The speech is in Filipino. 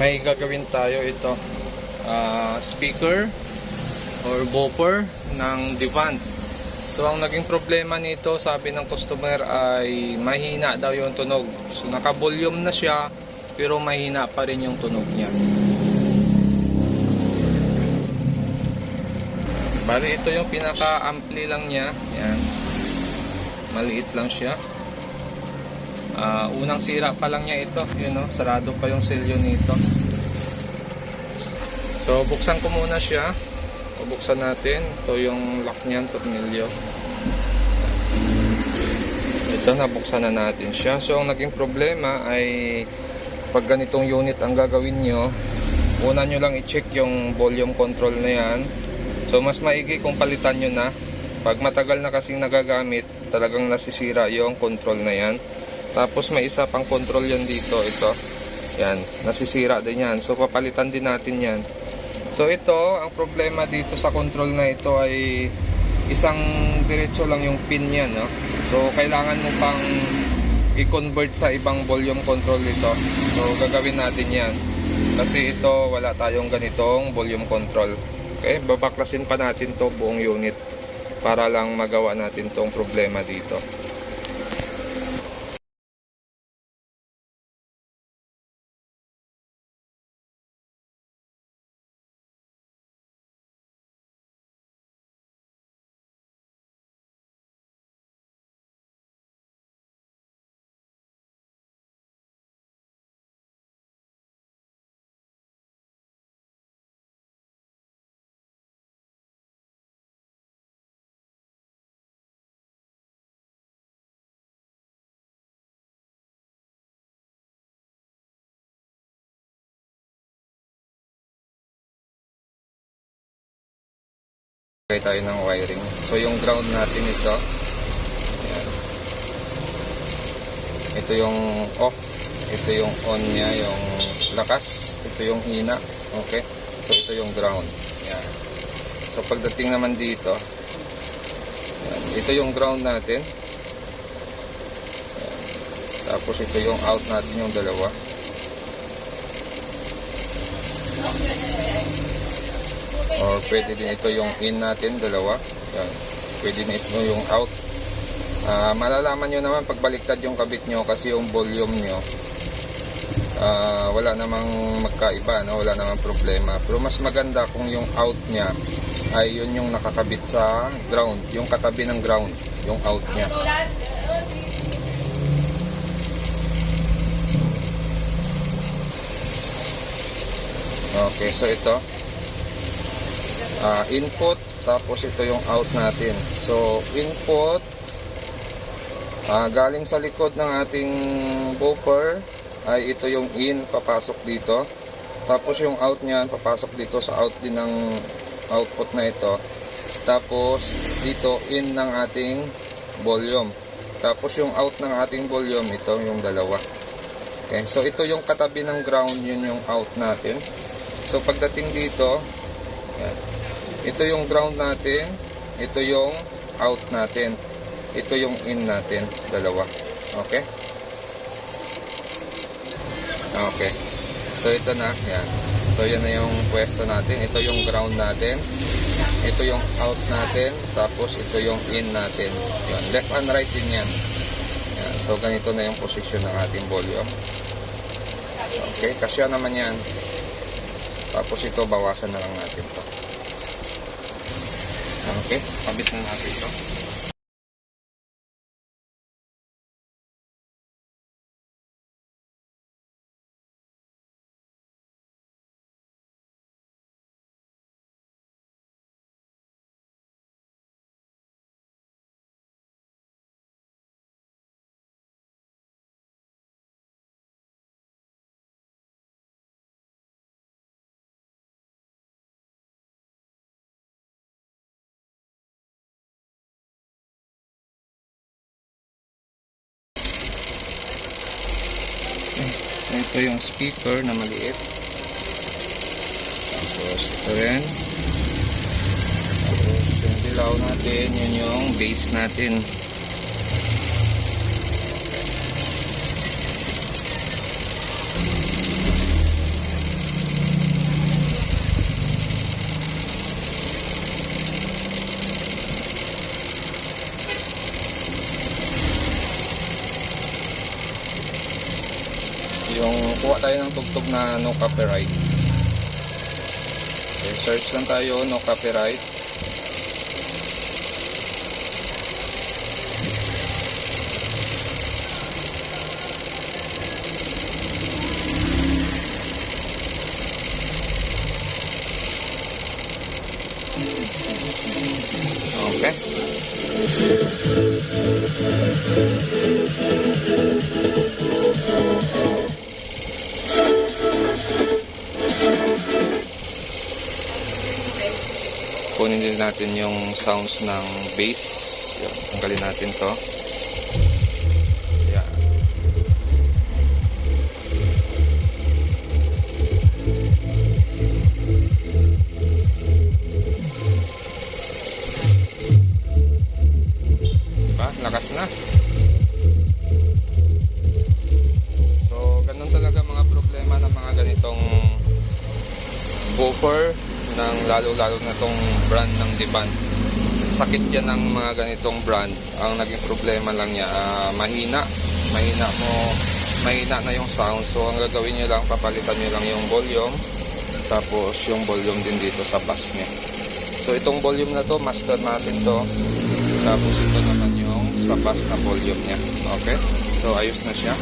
may gagawin tayo ito. Ah, speaker or buffer ng Devant so ang naging problema nito sabi ng customer ay mahina daw yung tunog. So naka volume na siya pero mahina pa rin yung tunog niya. Bali ito yung pinaka ampli lang niya. Yan. Maliit lang siya Ah, unang sira pa lang niya ito yun no? sarado pa yung selyo nito. So buksan ko muna siya. O buksan natin. Ito yung lock niyan tornilyo. Ito nabuksan na natin siya. So ang naging problema ay pag ganitong unit ang gagawin nyo una nyo lang i-check yung volume control na yan. So mas maigi kung palitan nyo na. Pag matagal na kasing nagagamit talagang nasisira yung control na yan tapos may isa pang control yan dito ito. Yan nasisira din yan. So papalitan din natin yan. So ito ang problema dito sa control na ito ay isang diretso lang yung pin yan no? so kailangan mo pang i-convert sa ibang volume control ito so gagawin natin yan. Kasi ito wala tayong ganitong volume control. Okay babaklasin pa natin to buong unit para lang magawa natin tong problema dito Gaya tayo ng wiring. So yung ground natin ito. Ayan. Ito yung off. Ito yung on niya, yung lakas. Ito yung hina. Okay? So ito yung ground. Ayan. So pagdating naman dito, ayan. ito yung ground natin. Ayan. Tapos ito yung out natin yung dalawa. Or pwede din ito yung in natin, dalawa. Yan. Pwede na ito yung out. Ah, malalaman nyo naman pag baliktad yung kabit nyo kasi yung volume nyo ah, wala namang magkaiba, no? wala namang problema. Pero mas maganda kung yung out niya ay yun yung nakakabit sa ground, yung katabi ng ground, yung out niya. Okay, so ito ah, input tapos ito yung out natin. So input ah, galing sa likod ng ating buffer ay ito yung in papasok dito. Tapos yung out niyan papasok dito sa out din ng output na ito. Tapos dito in ng ating volume. Tapos yung out ng ating volume ito yung dalawa. Okay, so ito yung katabi ng ground, yun yung out natin. So pagdating dito, yan. Ito yung ground natin, ito yung out natin. Ito yung in natin, dalawa. Okay? Okay. So ito na, yan. So yan na yung pwesto natin. Ito yung ground natin. Ito yung out natin. Tapos ito yung in natin. Yan. Left and right din yan. yan. So ganito na yung position ng ating volume. Okay, kasya naman yan. Tapos ito, bawasan na lang natin to. Okay, kabit na natin to. So ito yung speaker na maliit. Tapos ito rin. Tapos yung dilaw natin, yun yung base natin. Kuha tayo ng tugtog na no copyright. Okay, search lang tayo, no copyright. Okay. Natin yung sounds ng bass. Yan, tanggalin natin to. Yan. Diba? Lakas na. So, ganun talaga mga problema ng mga ganitong buffer ng lalo-lalo na tong brand ng Diban. Sakit yan ng mga ganitong brand. Ang naging problema lang niya, ah, mahina. Mahina mo, mahina na yung sound. So, ang gagawin niyo lang, papalitan niyo lang yung volume. Tapos, yung volume din dito sa bass niya. So, itong volume na to, master natin to. Tapos, ito naman yung sa bass na volume niya. Okay? So, ayos na siya.